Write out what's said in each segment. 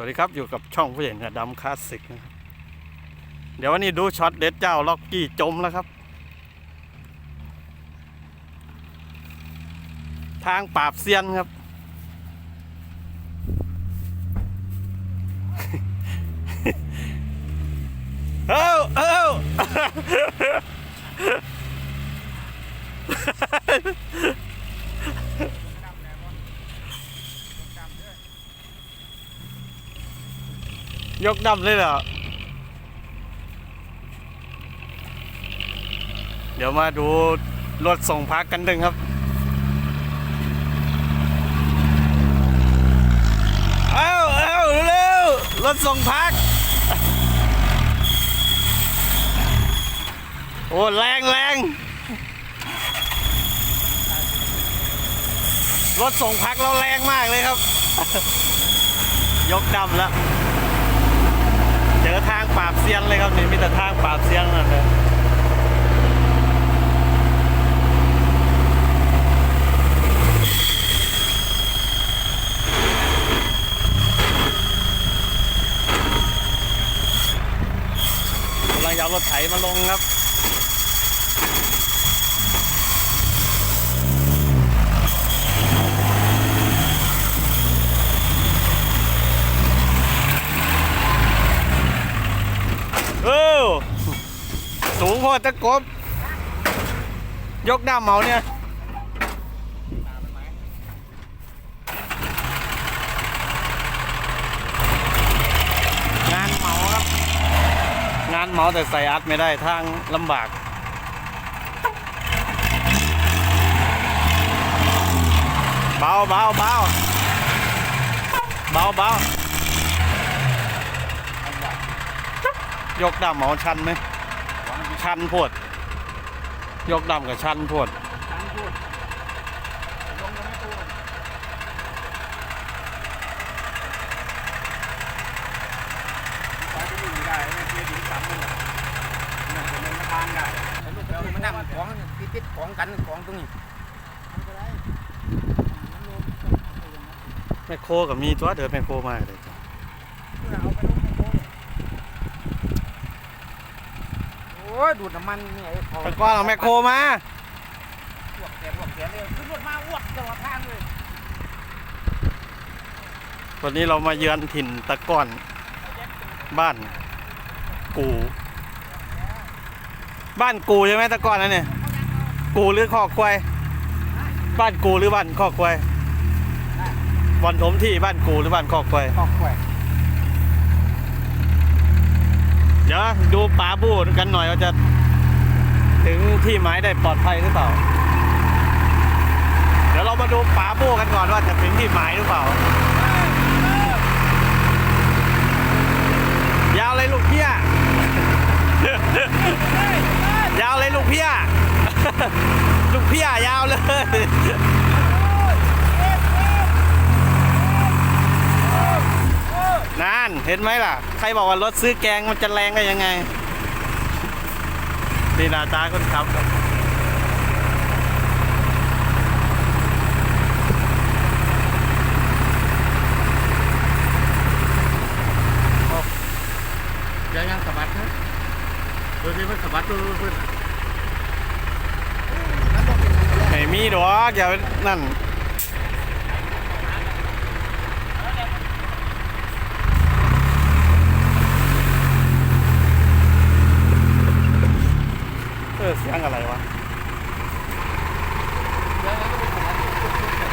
วัสดีครับอยู่กับช่องผู้ใหญ่เนี่ยดำคลาสสิกนะครับ เดี๋ยววันนี้ดูช็อตเด็ดเจ้าล็อกกี้จมแล้วครับ ทางปราบเซียนครับ เอ้าเอ้า ยกดำเลยเหรอ เดี๋ยวมาดูรถส่งพักกันดึงครับ เอ้าเอ้าเร็วรถส่งพัก โอ้แรงแรงรถส่งพักเราแรงมากเลยครับ ยกดำแล้ว ปราบเซียนเลยครับนี่มีแต่ทางปราบเซียนนั่นเลยกำลังจะเอารถไถมาลงครับ เออ สูงพอตะกบ ยกด้ามเมาเนี่ยงานเมาครับ งานเมาแต่ใส่อัดไม่ได้ทางลำบากเบาเบาเบาเบาเบายกดำเหมาชันไหม ชันโพด ยกดำกับชันโพดมันนั่งของพิษของกันของตรงนี้แมคโครกับมีตัวเดินแมคโครมาเลยจ้ะ โอ้ยดูดน้ำมันนี่ไอ้เขาตะก้อนเอาแมคโครมาอ้วกแกอ้วกแกเลยขึ้นรถมาอ้วกตลอดทางเลยวันนี้เรามาเยือนถิ่นตะก้อนบ้าน กู บ้านกูใช่ไหมตะก้อนนั่นเนี่ยกูหรือคอกควายบ้านกูหรือบ้านคอกควายวันถมที่บ้านกูหรือบ้านคอกควาย ออกแขว เดี๋ยวดูป่าบูกันหน่อยว่าจะถึงที่หมายได้ปลอดภัยหรือเปล่า เดี๋ยวเรามาดูป่าบูกันก่อนว่าจะถึงที่หมายหรือเปล่า ยาวเลยลูกเพี้ย ยาวเลยลูกเพี้ย ลูกเพี้ยยาวเลย นั่นเห็นไหมล่ะ ใครบอกว่ารถซื้อแกงมันจะแรงได้ยังไงนี่หน้าตาคนขับครับยังยังสะบัดนะโดยที่มันสะบัดตัวเพื่อนไม่มีดอกอย่านั่น เสียงอะไรวะ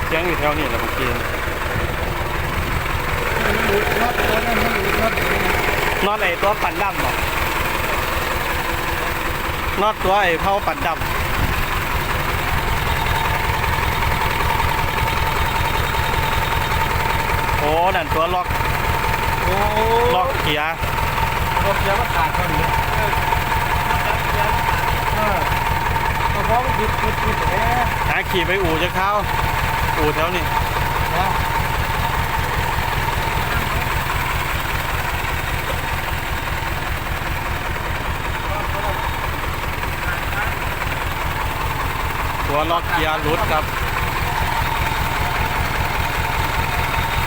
เสียงอยู่แถวนี้แหละเมื่อกี้นอดไอตัวปั่นดำหรอนอดตัวไอเผาปั่นดำโอ้นั่นตัวล็อก ล็อกเกียร์รถเกียอะมันขาดคนนี้ เออเพราะมันผิดผิดผิดแหมหาขี่ไปอู่จะเข้าอู่แถวนี้นะตัวล็อกเกียร์หลุดครับ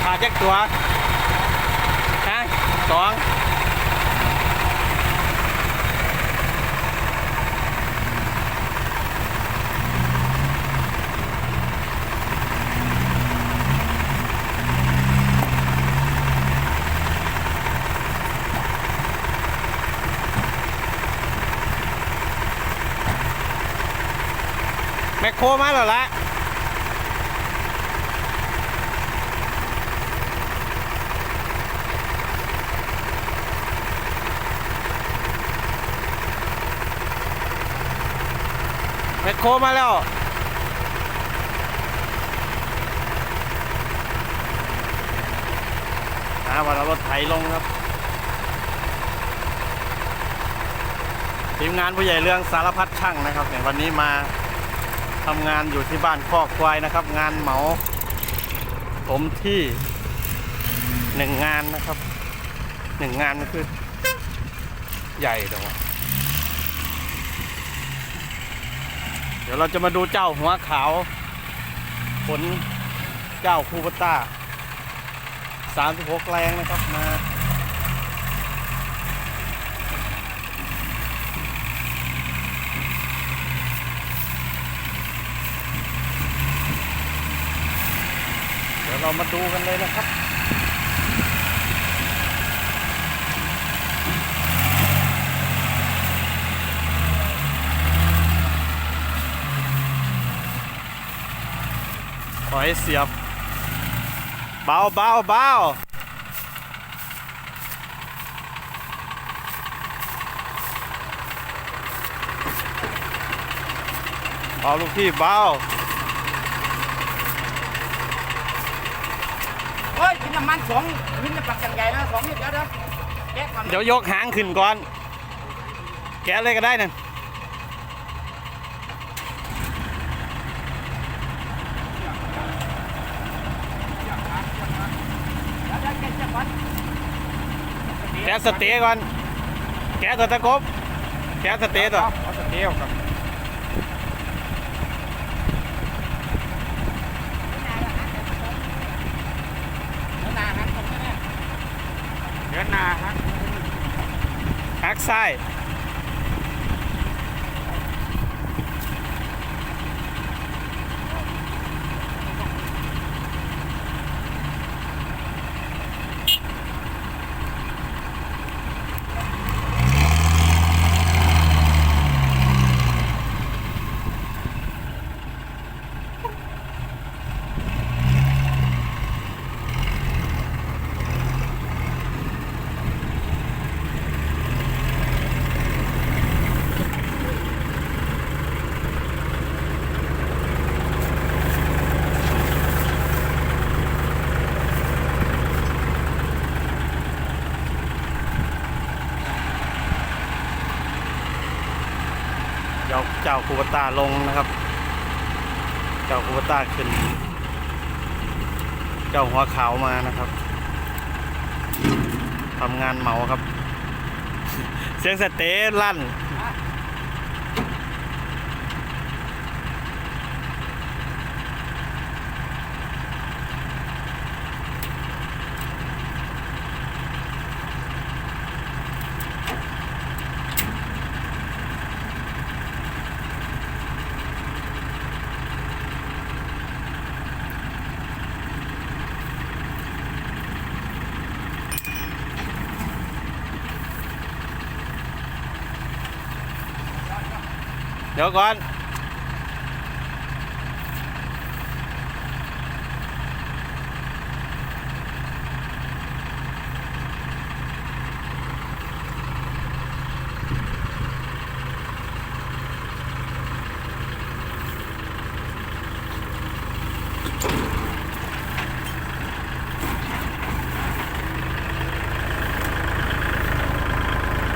ขาดจักตัวสอง คโครมาแล้วละแมคโครมาแล้วอ่าวันเรารถไถลงครับทีมงานผู้ใหญ่เรื่องสารพัดช่างนะครับเนี่ยวันนี้มา ทำงานอยู่ที่บ้านคอกควายนะครับ งานเหมาผมที่หนึ่งงานนะครับหนึ่งงานก็คือใหญ่เดี๋ยวเดี๋ยวเราจะมาดูเจ้าหัวขาวผลเจ้าคูปต้า 36 แรงนะครับมา เรามาดูกันเลยนะครับขอให้เสียบ เบาเบาเบาเบาลูกพี่เบา เฮ้ยกินน้ำมันสองมิลลิปักอย่างใหญ่นะสองมิลเดี๋ยวเดี๋ยวแกะก่อนเดี๋ยวยกหางขึ้นก่อน แกะเลยก็ได้นั่นเดี๋ยวเดี๋ยวแกะแกะก่อนแกะสเต๊ะก่อน แกะตัวตะกบ แกะสเต๊ะตัว เอาสเตียวครับเดี๋ยวนาฮักตรงนี้เนี่ยเดี๋ยวนาฮัก หั กไส้ จ้าคูบตาลงนะครับ เจ้าคูบตาขึ้น เจ้าหัวขาวมานะครับทำงานเหมาครับ เสียงสเตลลั่น เดี๋ยวก่อน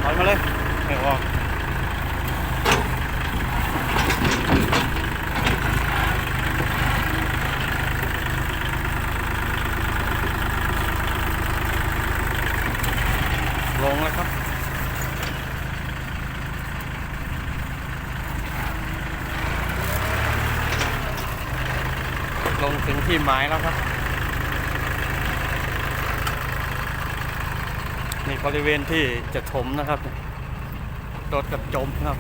ถอยมาเลยไม่ออก ลงแล้วครับ ลงถึง ที่หมายแล้วครับ นี่บริเวณที่จะถมนะครับรถกับจมครับ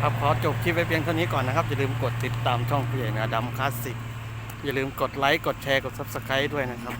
ครับขอจบคลิปไว้เพียงเท่านี้ก่อนนะครับ อย่าลืมกดติดตามช่องผู้ใหญ่นาดำคลาสสิก อย่าลืมกดไลค์ กดแชร์ กด Subscribe ด้วยนะครับ